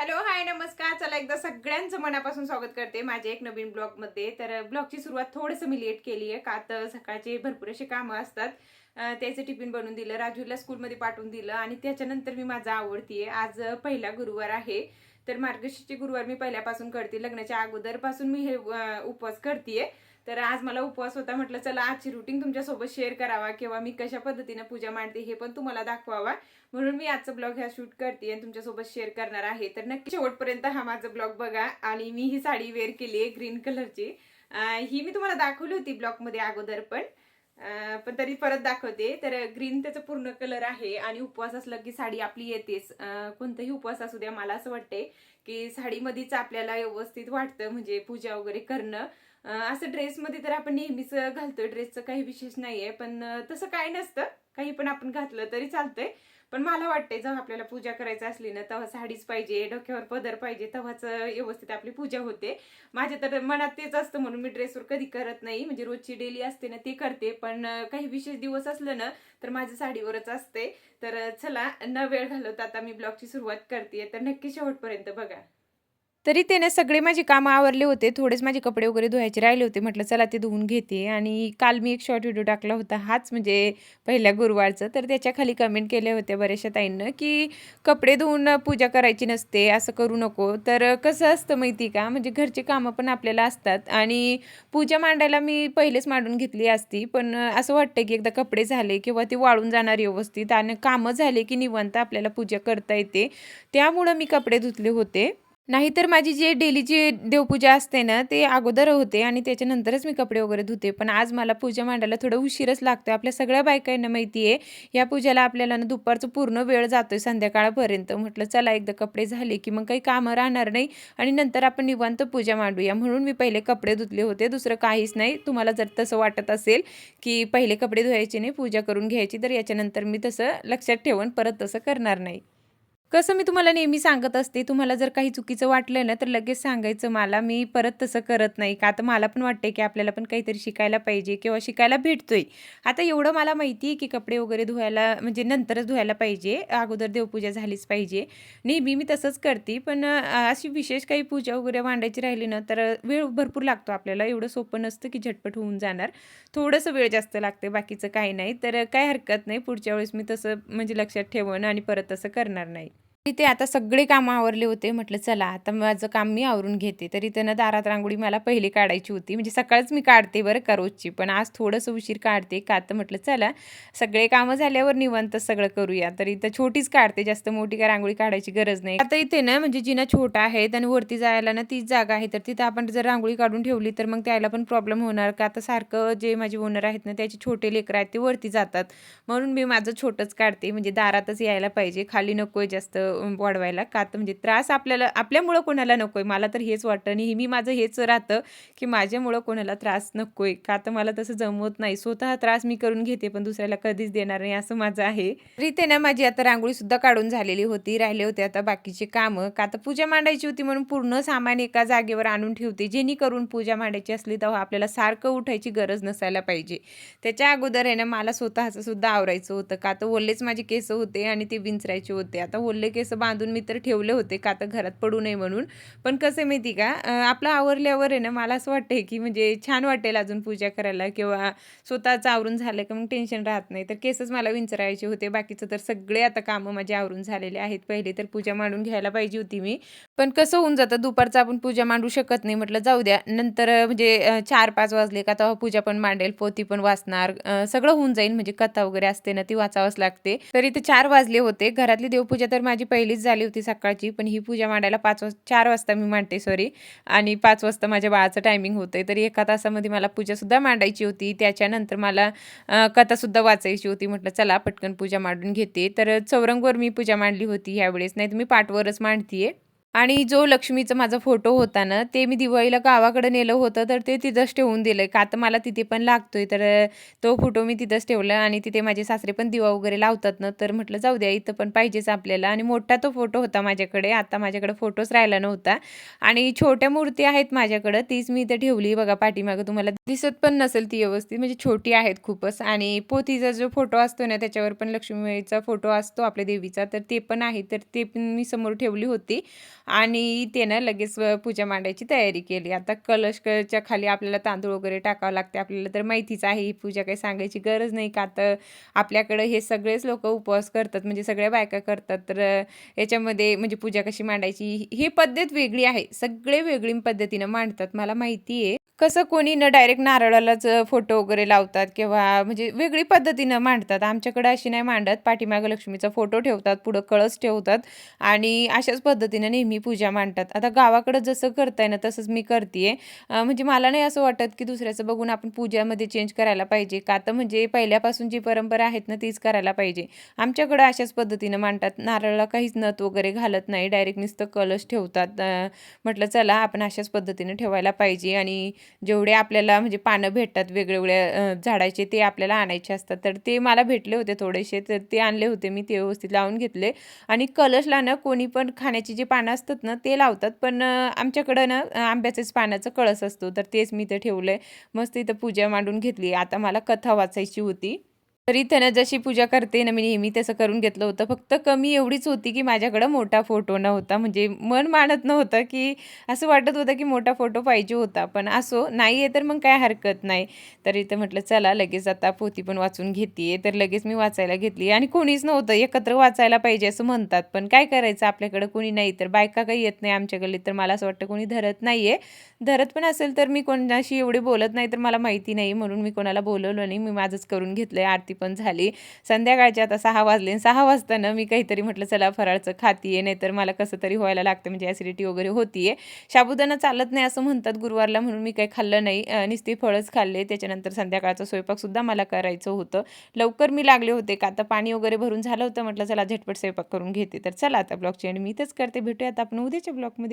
Hello hi नमस्कार. चला एकदा सगळ्यांचं मनापासून स्वागत करते माझ्या एक नवीन ब्लॉगमध्ये तर ब्लॉगची सुरुवात थोडंसं मी लेट केली आहे. का तर सकाळचे भरपूर असे कामं असतात. त्याचं टिफिन बनवून दिलं राजूला स्कूलमध्ये पाठवून दिलं आणि त्याच्यानंतर मी माझा आवडतीये आज पहिला गुरुवार आहे. तर मार्गशीर्षचे गुरुवार मी पहिल्यापासून करते. लग्नाच्या अगोदरपासून मी हे उपवास करते तर आज मला उपवास होता म्हटलं चला आजची रुटीन तुमच्यासोबत शेअर करावा किंवा मी कशा पद्धतीने पूजा मांडते हे पण तुम्हाला दाखवावा. म्हणून मी आजचा ब्लॉग ह्या शूट करते आणि तुमच्यासोबत शेअर करणार आहे. तर नक्की शेवटपर्यंत हा माझा ब्लॉग बघा आणि मी ही साडी वेअर केली आहे ग्रीन कलरची ही मी तुम्हाला दाखवली होती ब्लॉगमध्ये अगोदर पण. पण तरी परत दाखवते. तर ग्रीन त्याचा पूर्ण कलर आहे आणि उपवास असला की साडी आपली येतेच. कोणताही उपवास असू द्या मला असं वाटते की साडीमध्येच आपल्याला व्यवस्थित वाटतं म्हणजे पूजा वगैरे करणं. असं ड्रेसमध्ये तर आपण नेहमीच घालतोय ड्रेसचं काही विशेष नाहीये पण तसं काय नसतं. काही पण आपण घातलं तरी चालतंय. पण मला वाटतंय जेव्हा आपल्याला पूजा करायची असली ना तेव्हा साडीच पाहिजे डोक्यावर पदर पाहिजे तेव्हाच व्यवस्थित आपली पूजा होते. माझ्या तर मनात तेच असतं म्हणून मी ड्रेसवर कधी करत नाही. म्हणजे रोजची डेली असते ना ते करते. पण काही विशेष दिवस असलं ना तर माझं साडीवरच असते. तर चला न वेळ घालवता आता मी ब्लॉगची सुरुवात करते. तर नक्की शेवटपर्यंत बघा. तरी त्याने सगळे माझे कामं आवरले होते. थोडेच माझे कपडे वगैरे धुवायचे राहिले होते. म्हटलं चला ते धुवून घेते. आणि काल मी एक शॉर्ट व्हिडिओ टाकला होता. हाच म्हणजे पहिल्या गुरुवारचं. तर त्याच्याखाली कमेंट केले होते बऱ्याचशा ताईंनं की कपडे धुवून पूजा करायची नसते असं करू नको. तर कसं असतं माहिती का? म्हणजे घरचे कामं पण आपल्याला असतात. आणि पूजा मांडायला मी पहिलेच मांडून घेतली असती. पण असं वाटतं की एकदा कपडे झाले किंवा ते वाळून जाणार व्यवस्थित आणि कामं झाले की निवांत आपल्याला पूजा करता येते. त्यामुळं मी कपडे धुतले होते. नाहीतर माझी जी डेलीची देवपूजा असते ना ते अगोदर होते आणि त्याच्यानंतरच मी कपडे वगैरे धुते. पण आज मला पूजा मांडायला थोडं उशीरच लागतोय. आपल्या सगळ्या बायकांना माहिती आहे या पूजेला आपल्याला ना दुपारचं पूर्ण वेळ जातोय संध्याकाळपर्यंत. म्हटलं चला एकदा कपडे झाले की मग काही कामं राहणार नाही आणि नंतर आपण निवांत पूजा मांडूया. म्हणून मी पहिले कपडे धुतले होते. दुसरं काहीच नाही. तुम्हाला जर तसं वाटत असेल की पहिले कपडे धुवायचे नाही पूजा करून घ्यायची तर याच्यानंतर मी तसं लक्षात ठेवून परत तसं करणार नाही. कसं मी तुम्हाला नेहमी सांगत असते तुम्हाला जर काही चुकीचं वाटलं ना तर लगेच सांगायचं मला मी परत तसं करत नाही. का आता मला पण वाटते की आपल्याला पण काहीतरी शिकायला पाहिजे किंवा शिकायला भेटतोय. आता एवढं मला माहिती आहे की कपडे वगैरे धुवायला म्हणजे नंतरच धुवायला पाहिजे. अगोदर देवपूजा झालीच पाहिजे. नेहमी मी तसंच करते. पण अशी विशेष काही पूजा वगैरे मांडायची राहिली ना तर वेळ भरपूर लागतो आपल्याला. एवढं सोपं नसतं की झटपट होऊन जाणार. थोडंसं वेळ जास्त लागते बाकीचं काही नाही. तर काय हरकत नाही. पुढच्या वेळेस मी तसं म्हणजे लक्षात ठेवण आणि परत तसं करणार नाही. तिथे आता सगळे कामं आवरले होते म्हटलं चला आता माझं काम मी आवरून घेते. तरी त्यानं दारात रांगोळी मला पहिली काढायची होती. म्हणजे सकाळच मी काढते बरं का रोजची पण आज थोडंसं उशीर काढते का तर म्हटलं चला सगळे कामं झाल्यावर निवंत सगळं करूया. तर इथं छोटीच काढते जास्त मोठी काय रांगोळी काढायची गरज नाही. आता इथे ना म्हणजे जिना छोटा आहे आणि वरती जायला ना तीच जागा आहे तर तिथं आपण जर रांगोळी काढून ठेवली तर मग त्याला पण प्रॉब्लेम होणार का? आता सारखं जे माझे ओनर आहेत ना त्याचे छोटे लेकर आहेत ते वरती जातात. म्हणून मी माझं छोटंच काढते म्हणजे दारातच यायला पाहिजे. खाली नकोय जास्त. वाढवायला का तर म्हणजे त्रास आपल्याला आपल्यामुळं कोणाला नकोय. मला तर हेच वाटतं नेहमी माझं हेच राहतं की माझ्यामुळं कोणाला त्रास नकोय. का तर मला तसं जमवत नाही. स्वतः त्रास मी करून घेते पण दुसऱ्याला कधीच देणार नाही असं माझं आहे. रीते ना माझी आता रांगोळी सुद्धा काढून झालेली होती. राहिले होते आता बाकीचे कामं. का तर पूजा मांडायची होती म्हणून पूर्ण सामान एका जागेवर आणून ठेवते. जेणेकरून पूजा मांडायची असली तेव्हा आपल्याला सारखं उठायची गरज नसायला पाहिजे. त्याच्या अगोदर आहे ना मला स्वतःचं सुद्धा आवरायचं होतं. का तर ओल्लेच माझे केस होते आणि ते विंचरायचे होते. आता ओल्ले केस केस बांधून मी तर ठेवले होते का तर घरात पडू नये म्हणून. पण कसं आहे माहिती का? आपलं आवरल्यावर आहे ना मला असं वाटतं की म्हणजे छान वाटेल अजून पूजा करायला किंवा स्वतःच आवरून झालं की मग टेन्शन राहत नाही. तर केसच मला विंचरायचे होते. बाकीचं तर सगळे आता कामं माझे आवरून झालेले आहेत. पहिले तर पूजा मांडून घ्यायला पाहिजे होती मी. पण कसं होऊन जातं दुपारचं आपण पूजा मांडू शकत नाही. म्हटलं जाऊ द्या. नंतर म्हणजे चार पाच वाजले का तेव्हा पूजा पण मांडेल पोती पण वाचणार सगळं होऊन जाईल. म्हणजे कथा वगैरे असते ना ती वाचावंच लागते. तरी ते चार वाजले होते. घरातली देवपूजा तर माझी पहिलीच झाली होती सकाळची. पण ही पूजा मांडायला पाच वाज चार वाजता मी मांडते सॉरी आणि पाच वाजता माझ्या बाळाचं टायमिंग होतं तरी एका तासामध्ये मला पूजासुद्धा मांडायची होती. त्याच्यानंतर मला कथासुद्धा वाचायची होती. म्हटलं चला पटकन पूजा मांडून घेते. तर चौरंगवर मी पूजा मांडली होती ह्यावेळेस. नाही तर मी पाठवरच मांडतीये. आणि जो लक्ष्मीचा माझा फोटो होता ना ते मी दिवाळीला गावाकडे नेलं होतं तर ते तिथंच ठेवून दिलं का तर मला तिथे पण लागतोय तर तो फोटो मी तिथंच ठेवला आणि तिथे माझे सासरे पण दिवा वगैरे लावतात ना तर म्हटलं जाऊ द्या इथं पण पाहिजेच आपल्याला. आणि मोठा तो फोटो होता माझ्याकडे आता माझ्याकडे फोटोच राहिला नव्हता. आणि छोट्या मूर्ती आहेत माझ्याकडं तीच मी इथं ठेवली. बघा पाठीमागं तुम्हाला दिसत पण नसेल ती व्यवस्थित म्हणजे छोटी आहेत खूपच. आणि पोथीचा जो फोटो असतो ना त्याच्यावर पण लक्ष्मीचा फोटो असतो आपल्या देवीचा तर ते पण आहे तर ते पण मी समोर ठेवली होती. आणि त्यानं लगेच पूजा मांडायची तयारी केली. आता कलशच्या खाली आपल्याला तांदूळ वगैरे टाकावं लागते. आपल्याला तर माहितीच आहे ही पूजा काही सांगायची गरज नाही का? तर आपल्याकडं हे सगळेच लोक उपवास करतात म्हणजे सगळ्या बायका करतात. तर याच्यामध्ये म्हणजे पूजा कशी मांडायची ही पद्धत वेगळी आहे. सगळे वेगळी पद्धतीनं मांडतात. मला माहिती आहे. कसं कोणी न डायरेक्ट नारळालाच फोटो वगैरे लावतात किंवा म्हणजे वेगळी पद्धतीनं मांडतात. आमच्याकडे अशी नाही मांडत. पाठीमागं लक्ष्मीचा फोटो ठेवतात पुढं कळस ठेवतात आणि अशाच पद्धतीनं नेहमी पूजा मांडतात. आता गावाकडं जसं करताय ना तसंच मी करते म्हणजे मला नाही असं वाटत की दुसऱ्याचं बघून आपण पूजामध्ये चेंज करायला पाहिजे. का तर म्हणजे पहिल्यापासून जी परंपरा आहेत ना तीच करायला पाहिजे. आमच्याकडं अशाच पद्धतीनं मांडतात. नारळाला काहीच नथ वगैरे घालत नाही. डायरेक्ट नुसतं कलश ठेवतात. म्हटलं चला आपण अशाच पद्धतीनं ठेवायला पाहिजे. आणि जेवढे आपल्याला म्हणजे पानं भेटतात वेगवेगळ्या झाडाचे ते आपल्याला आणायचे असतात. तर ते मला भेटले होते थोडेसे. तर ते आणले होते मी ते व्यवस्थित लावून घेतले. आणि कलशला ना कोणी पण खाण्याची जी पानं असतात ना ते लावतात. पण आमच्याकडं ना आंब्याचेच आंब्याचंच पानाचं कळस असतो. तर तेच मी इथं ठेवलं आहे मस्त इथं पूजा मांडून घेतली. आता मला कथा वाचायची होती. तर इथं ना जशी पूजा करते ना मी नेहमी तसं करून घेतलं होतं. फक्त कमी एवढीच होती की माझ्याकडं मोठा फोटो नव्हता. म्हणजे मन मानत नव्हतं की असं वाटत होतं की मोठा फोटो पाहिजे होता. पण असो नाही आहे तर मग काय हरकत नाही. तर इथं म्हटलं चला लगेच आता पोथी पण वाचून घेते तर लगेच मी वाचायला घेतली. आणि कोणीच नव्हतं एकत्र वाचायला पाहिजे असं म्हणतात. पण काय करायचं? आपल्याकडं कोणी नाही. तर बायका काही येत नाही आमच्या तर मला असं वाटतं कोणी धरत नाही आहे धरत पण असेल तर मी कोणाशी एवढे बोलत नाही तर मला माहिती नाही. म्हणून मी कोणाला बोलवलं नाही. मी माझंच करून घेतलं आरती पण झाली. संध्याकाळच्या आता सहा वाजले सहा वाजताना मी काहीतरी म्हटलं चला फराळचं खातीये नाही तर मला कसं तरी व्हायला लागतं म्हणजे ॲसिडिटी वगैरे होतीये. साबुदाणा चालत नाही असं म्हणतात गुरुवारला म्हणून मी काही खाल्लं नाही. नुसती फळच खाल्ले. त्याच्यानंतर संध्याकाळचा स्वयंपाकसुद्धा मला करायचं होतं. लवकर मी लागले होते का? आता पाणी वगैरे भरून झालं होतं. म्हटलं चला झटपट स्वयंपाक करून घेते. तर चला आता ब्लॉगची आणि मी तेच करते. भेटूयात आपण उद्याच्या ब्लॉगमध्ये.